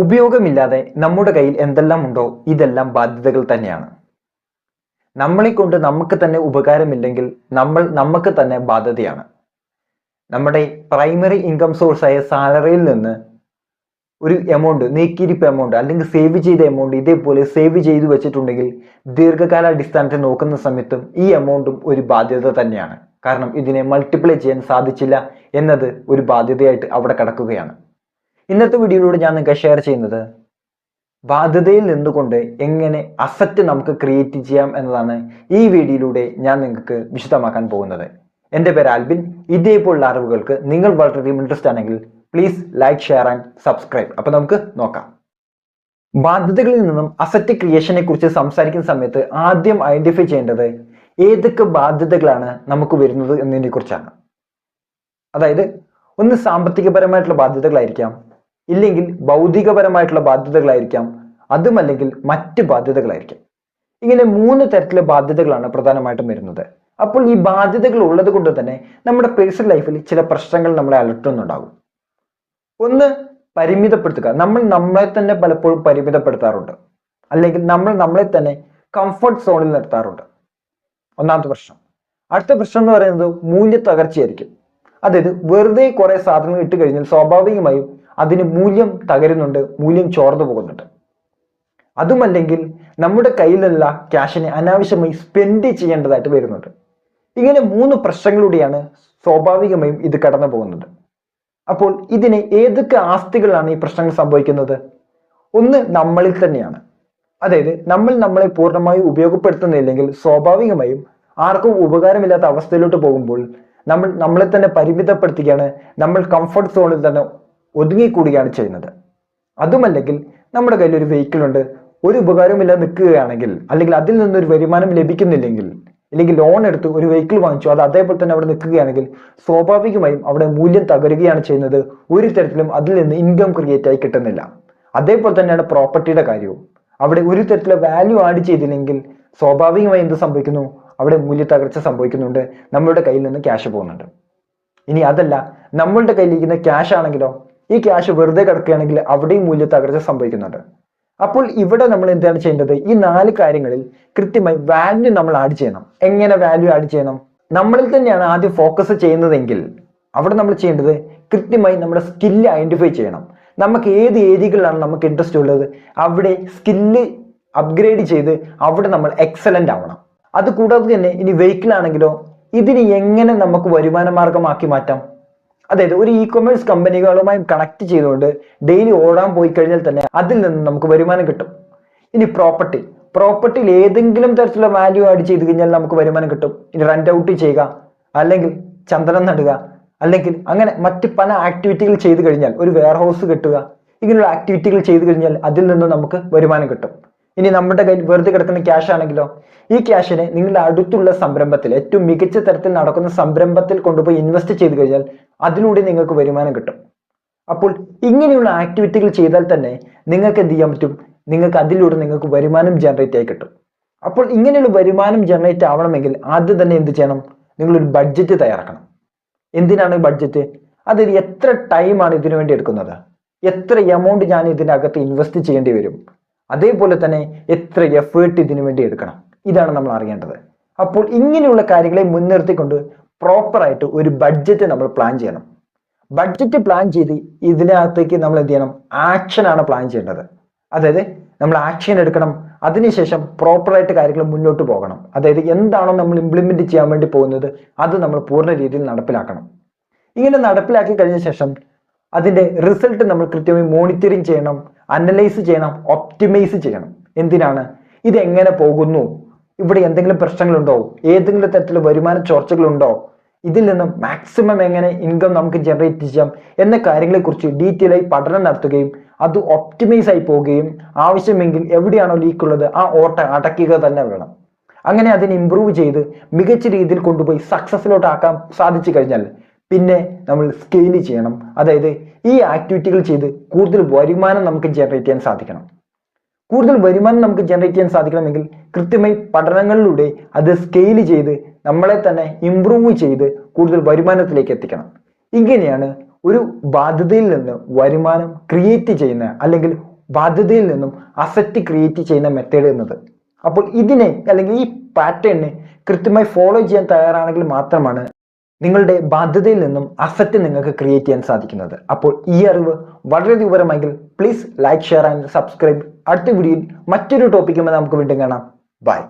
ഉപയോഗമില്ലാതെ നമ്മുടെ കയ്യിൽ എന്തെല്ലാം ഉണ്ടോ ഇതെല്ലാം ബാധ്യതകൾ തന്നെയാണ്. നമ്മളെ കൊണ്ട് നമുക്ക് തന്നെ ഉപകാരമില്ലെങ്കിൽ നമ്മൾ നമുക്ക് തന്നെ ബാധ്യതയാണ്. നമ്മുടെ പ്രൈമറി ഇൻകം സോഴ്സായ സാലറിയിൽ നിന്ന് ഒരു എമൗണ്ട് നീക്കിയിരിപ്പ് എമൗണ്ട് അല്ലെങ്കിൽ സേവ് ചെയ്ത എമൗണ്ട് ഇതേപോലെ സേവ് ചെയ്തു വെച്ചിട്ടുണ്ടെങ്കിൽ ദീർഘകാല അടിസ്ഥാനത്തിൽ നോക്കുന്ന സമയത്തും ഈ എമൗണ്ടും ഒരു ബാധ്യത തന്നെയാണ്. കാരണം ഇതിനെ മൾട്ടിപ്ലൈ ചെയ്യാൻ സാധിച്ചില്ല എന്നത് ഒരു ബാധ്യതയായിട്ട് അവിടെ കിടക്കുകയാണ്. ഇന്നത്തെ വീഡിയോയിലൂടെ ഞാൻ നിങ്ങൾക്ക് ഷെയർ ചെയ്യുന്നത് ബാധ്യതയിൽ നിന്നുകൊണ്ട് എങ്ങനെ അസറ്റ് നമുക്ക് ക്രിയേറ്റ് ചെയ്യാം എന്നതാണ് ഈ വീഡിയോയിലൂടെ ഞാൻ നിങ്ങൾക്ക് വിശദമാക്കാൻ പോകുന്നത്. എന്റെ പേര് ആൽബിൻ. ഇതേപോലുള്ള അറിവുകൾക്ക് നിങ്ങൾ വളരെയധികം ഇൻട്രസ്റ്റ് ആണെങ്കിൽ please like share and subscribe അപ്പം നമുക്ക് നോക്കാം. ബാധ്യതകളിൽ നിന്നും അസറ്റ് ക്രിയേഷനെ കുറിച്ച് സംസാരിക്കുന്ന സമയത്ത് ആദ്യം ഐഡന്റിഫൈ ചെയ്യേണ്ടത് ഏതൊക്കെ ബാധ്യതകളാണ് നമുക്ക് വരുന്നത് എന്നതിനെ കുറിച്ചാണ് അതായത് ഒന്ന് സാമ്പത്തികപരമായിട്ടുള്ള ബാധ്യതകളായിരിക്കാം. ഇല്ലെങ്കിൽ ഭൗതികപരമായിട്ടുള്ള ബാധ്യതകളായിരിക്കാം. അതുമല്ലെങ്കിൽ മറ്റ് ബാധ്യതകളായിരിക്കാം. ഇങ്ങനെ മൂന്ന് തരത്തിലെ ബാധ്യതകളാണ് പ്രധാനമായിട്ടും വരുന്നത്. അപ്പോൾ ഈ ബാധ്യതകൾ ഉള്ളത് കൊണ്ട് തന്നെ നമ്മുടെ പേഴ്സണൽ ലൈഫിൽ ചില പ്രശ്നങ്ങൾ നമ്മളെ അലട്ടുന്നുണ്ടാകും. ഒന്ന് പരിമിതപ്പെടുത്തുക. നമ്മൾ നമ്മളെ തന്നെ പലപ്പോഴും പരിമിതപ്പെടുത്താറുണ്ട്. അല്ലെങ്കിൽ നമ്മൾ നമ്മളെ തന്നെ കംഫർട്ട് സോണിൽ നിർത്താറുണ്ട്. ഒന്നാമത്തെ പ്രശ്നം. അടുത്ത പ്രശ്നം എന്ന് പറയുന്നത് മൂല്യ തകർച്ചയായിരിക്കും അതായത് വെറുതെ കുറെ സാധനങ്ങൾ ഇട്ട് കഴിഞ്ഞാൽ സ്വാഭാവികമായും അതിന് മൂല്യം തകരുന്നുണ്ട് മൂല്യം ചോർന്നു പോകുന്നുണ്ട്. അതുമല്ലെങ്കിൽ നമ്മുടെ കയ്യിലുള്ള ക്യാഷിനെ അനാവശ്യമായി സ്പെൻഡ് ചെയ്യേണ്ടതായിട്ട് വരുന്നുണ്ട്. ഇങ്ങനെ മൂന്ന് പ്രശ്നങ്ങളിലൂടെയാണ് സ്വാഭാവികമായും ഇത് കടന്നു പോകുന്നത്. അപ്പോൾ ഇതിന് ഏതൊക്കെ ആസ്തികളാണ് ഈ പ്രശ്നങ്ങൾ സംഭവിക്കുന്നത്? ഒന്ന് നമ്മളിൽ തന്നെയാണ്. അതായത് നമ്മൾ നമ്മളെ പൂർണമായി ഉപയോഗപ്പെടുത്തുന്നില്ലെങ്കിൽ സ്വാഭാവികമായും ആർക്കും ഉപകാരമില്ലാത്ത അവസ്ഥയിലോട്ട് പോകുമ്പോൾ നമ്മൾ നമ്മളെ തന്നെ പരിമിതപ്പെടുത്തുകയാണ് നമ്മൾ കംഫർട്ട് സോണിൽ തന്നെ ഒതുങ്ങിക്കൂടുകയാണ് ചെയ്യുന്നത്. അതുമല്ലെങ്കിൽ നമ്മുടെ കയ്യിൽ ഒരു വെഹിക്കിൾ ഉണ്ട് ഒരു ഉപകാരവുമില്ലാതെ നിൽക്കുകയാണെങ്കിൽ അല്ലെങ്കിൽ അതിൽ നിന്നൊരു വരുമാനം ലഭിക്കുന്നില്ലെങ്കിൽ അല്ലെങ്കിൽ ലോൺ എടുത്ത് ഒരു വെഹിക്കിൾ വാങ്ങിച്ചു അത് അതേപോലെ തന്നെ അവിടെ നിൽക്കുകയാണെങ്കിൽ സ്വാഭാവികമായും അവിടെ മൂല്യം തകരുകയാണ് ചെയ്യുന്നത്. ഒരു തരത്തിലും അതിൽ നിന്ന് ഇൻകം ക്രിയേറ്റ് ആയി കിട്ടുന്നില്ല. അതേപോലെ തന്നെയാണ് പ്രോപ്പർട്ടിയുടെ കാര്യവും. അവിടെ ഒരു തരത്തിലെ വാല്യൂ ആഡ് ചെയ്തില്ലെങ്കിൽ സ്വാഭാവികമായി എന്ത് സംഭവിക്കുന്നു? അവിടെ മൂല്യത്തകർച്ച സംഭവിക്കുന്നുണ്ട്. നമ്മളുടെ കയ്യിൽ നിന്ന് ക്യാഷ് പോകുന്നുണ്ട്. ഇനി അതല്ല നമ്മളുടെ കയ്യിലിരിക്കുന്ന ക്യാഷ് ആണെങ്കിലോ ഈ ക്യാഷ് വെറുതെ കിടക്കുകയാണെങ്കിൽ അവിടെയും മൂല്യത്തകർച്ച സംഭവിക്കുന്നുണ്ട്. അപ്പോൾ ഇവിടെ നമ്മൾ എന്താണ് ചെയ്യേണ്ടത്? ഈ നാല് കാര്യങ്ങളിൽ കൃത്യമായി വാല്യൂ നമ്മൾ ആഡ് ചെയ്യണം. എങ്ങനെ വാല്യൂ ആഡ് ചെയ്യണം? നമ്മളിൽ തന്നെയാണ് ആദ്യം ഫോക്കസ് ചെയ്യുന്നതെങ്കിൽ അവിടെ നമ്മൾ ചെയ്യേണ്ടത് കൃത്യമായി നമ്മുടെ സ്കില്ല് ഐഡന്റിഫൈ ചെയ്യണം. നമുക്ക് ഏത് ഏരിയകളിലാണ് നമുക്ക് ഇൻട്രസ്റ്റ് ഉള്ളത്? അവിടെ സ്കില്ല് അപ്ഗ്രേഡ് ചെയ്ത് അവിടെ നമ്മൾ എക്സലന്റ് ആവണം. അത് കൂടാതെ തന്നെ ഇനി വെഹിക്കിൾ ആണെങ്കിലോ ഇതിന് എങ്ങനെ നമുക്ക് വരുമാന മാർഗമാക്കി മാറ്റാം? അതായത് ഒരു ഇ കൊമേഴ്സ് കമ്പനികളുമായി കണക്ട് ചെയ്തുകൊണ്ട് ഡെയിലി ഓടാൻ പോയി കഴിഞ്ഞാൽ തന്നെ അതിൽ നിന്ന് നമുക്ക് വരുമാനം കിട്ടും. ഇനി പ്രോപ്പർട്ടി പ്രോപ്പർട്ടിയിൽ ഏതെങ്കിലും തരത്തിലുള്ള വാല്യൂ ആഡ് ചെയ്ത് കഴിഞ്ഞാൽ നമുക്ക് വരുമാനം കിട്ടും. ഇനി റെന്റ് ഔട്ട് ചെയ്യുക അല്ലെങ്കിൽ ചന്ദനം നടുക അല്ലെങ്കിൽ അങ്ങനെ മറ്റ് പല ആക്ടിവിറ്റികൾ ചെയ്തു കഴിഞ്ഞാൽ ഒരു വെയർ ഹൗസ് കെട്ടുക ഇങ്ങനെയുള്ള ആക്ടിവിറ്റികൾ ചെയ്തു കഴിഞ്ഞാൽ അതിൽ നിന്ന് നമുക്ക് വരുമാനം കിട്ടും. ഇനി നമ്മുടെ കയ്യിൽ വെറുതെ കിടക്കുന്ന ക്യാഷ് ആണെങ്കിലോ ഈ ക്യാഷിനെ നിങ്ങളുടെ അടുത്തുള്ള സംരംഭത്തിൽ ഏറ്റവും മികച്ച തരത്തിൽ നടക്കുന്ന സംരംഭത്തിൽ കൊണ്ടുപോയി ഇൻവെസ്റ്റ് ചെയ്ത് കഴിഞ്ഞാൽ അതിലൂടെ നിങ്ങൾക്ക് വരുമാനം കിട്ടും. അപ്പോൾ ഇങ്ങനെയുള്ള ആക്ടിവിറ്റികൾ ചെയ്താൽ തന്നെ നിങ്ങൾക്ക് എന്ത് ചെയ്യാൻ പറ്റും? നിങ്ങൾക്ക് അതിലൂടെ നിങ്ങൾക്ക് വരുമാനം ജനറേറ്റ് ആയി കിട്ടും. അപ്പോൾ ഇങ്ങനെയുള്ള വരുമാനം ജനറേറ്റ് ആവണമെങ്കിൽ ആദ്യം തന്നെ എന്ത് ചെയ്യണം? നിങ്ങളൊരു ബഡ്ജറ്റ് തയ്യാറാക്കണം. എന്തിനാണ് ബഡ്ജറ്റ് അത് എത്ര ടൈമാണ് ഇതിനു വേണ്ടി എടുക്കുന്നത്? എത്ര എമൗണ്ട് ഞാൻ ഇതിനകത്ത് ഇൻവെസ്റ്റ് ചെയ്യേണ്ടി വരും? അതേപോലെ തന്നെ എത്ര എഫേർട്ട് ഇതിനു വേണ്ടി എടുക്കണം. ഇതാണ് നമ്മൾ അറിയേണ്ടത്. അപ്പോൾ ഇങ്ങനെയുള്ള കാര്യങ്ങളെ മുൻനിർത്തിക്കൊണ്ട് പ്രോപ്പറായിട്ട് ഒരു ബഡ്ജറ്റ് നമ്മൾ പ്ലാൻ ചെയ്യണം. ബഡ്ജറ്റ് പ്ലാൻ ചെയ്ത് ഇതിനകത്തേക്ക് നമ്മൾ എന്ത് ചെയ്യണം? ആക്ഷൻ ആണ് പ്ലാൻ ചെയ്യേണ്ടത്. അതായത് നമ്മൾ ആക്ഷൻ എടുക്കണം. അതിനുശേഷം പ്രോപ്പറായിട്ട് കാര്യങ്ങൾ മുന്നോട്ട് പോകണം. അതായത് എന്താണോ നമ്മൾ ഇംപ്ലിമെന്റ് ചെയ്യാൻ വേണ്ടി പോകുന്നത് അത് നമ്മൾ പൂർണ രീതിയിൽ നടപ്പിലാക്കണം. ഇങ്ങനെ നടപ്പിലാക്കി കഴിഞ്ഞ ശേഷം അതിന്റെ റിസൾട്ട് നമ്മൾ കൃത്യമായി മോണിറ്ററിങ് ചെയ്യണം അനലൈസ് ചെയ്യണം ഒപ്റ്റിമൈസ് ചെയ്യണം. എന്തിനാണ്? ഇതെങ്ങനെ പോകുന്നു? ഇവിടെ എന്തെങ്കിലും പ്രശ്നങ്ങളുണ്ടോ? ഏതെങ്കിലും തരത്തിലുള്ള വരുമാന ചോർച്ചകളുണ്ടോ? ഇതിൽ നിന്നും മാക്സിമം എങ്ങനെ ഇൻകം നമുക്ക് ജനറേറ്റ് ചെയ്യാം എന്ന കാര്യങ്ങളെക്കുറിച്ച് ഡീറ്റെയിൽ ആയി പഠനം നടത്തുകയും അത് ഒപ്റ്റിമൈസ് ആയി പോവുകയും ആവശ്യമെങ്കിൽ എവിടെയാണോ ലീക്ക് ഉള്ളത് ആ ഓട്ട അടയ്ക്കുക തന്നെ വേണം. അങ്ങനെ അതിനെ ഇമ്പ്രൂവ് ചെയ്ത് മികച്ച രീതിയിൽ കൊണ്ടുപോയി സക്സസ്സിലോട്ട് ആക്കാൻ സാധിച്ചു കഴിഞ്ഞാൽ പിന്നെ നമ്മൾ സ്കെയിൽ ചെയ്യണം. അതായത് ഈ ആക്ടിവിറ്റികൾ ചെയ്ത് കൂടുതൽ വരുമാനം നമുക്ക് ജനറേറ്റ് ചെയ്യാൻ സാധിക്കണം. കൂടുതൽ വരുമാനം നമുക്ക് ജനറേറ്റ് ചെയ്യാൻ സാധിക്കണമെങ്കിൽ കൃത്യമായി പഠനങ്ങളിലൂടെ അത് സ്കെയിൽ ചെയ്ത് നമ്മളെ തന്നെ ഇമ്പ്രൂവ് ചെയ്ത് കൂടുതൽ വരുമാനത്തിലേക്ക് എത്തിക്കണം. ഇങ്ങനെയാണ് ഒരു ബാധ്യതയിൽ നിന്ന് വരുമാനം ക്രിയേറ്റ് ചെയ്യുന്ന അല്ലെങ്കിൽ ബാധ്യതയിൽ നിന്നും അസറ്റ് ക്രിയേറ്റ് ചെയ്യുന്ന മെത്തേഡ് എന്നത്. അപ്പോൾ ഇതിനെ അല്ലെങ്കിൽ ഈ പാറ്റേണിനെ കൃത്യമായി ഫോളോ ചെയ്യാൻ തയ്യാറാണെങ്കിൽ മാത്രമാണ് നിങ്ങളുടെ ബാധ്യതയിൽ നിന്നും അസറ്റ് നിങ്ങൾക്ക് ക്രിയേറ്റ് ചെയ്യാൻ സാധിക്കുന്നത്. അപ്പോൾ ഈ അറിവ് വളരെ ഉപകരമെങ്കിൽ please like share and subscribe അടുത്ത വീഡിയോയിൽ മറ്റൊരു ടോപ്പിക്കുമ്പോൾ നമുക്ക് വീണ്ടും കാണാം. ബൈ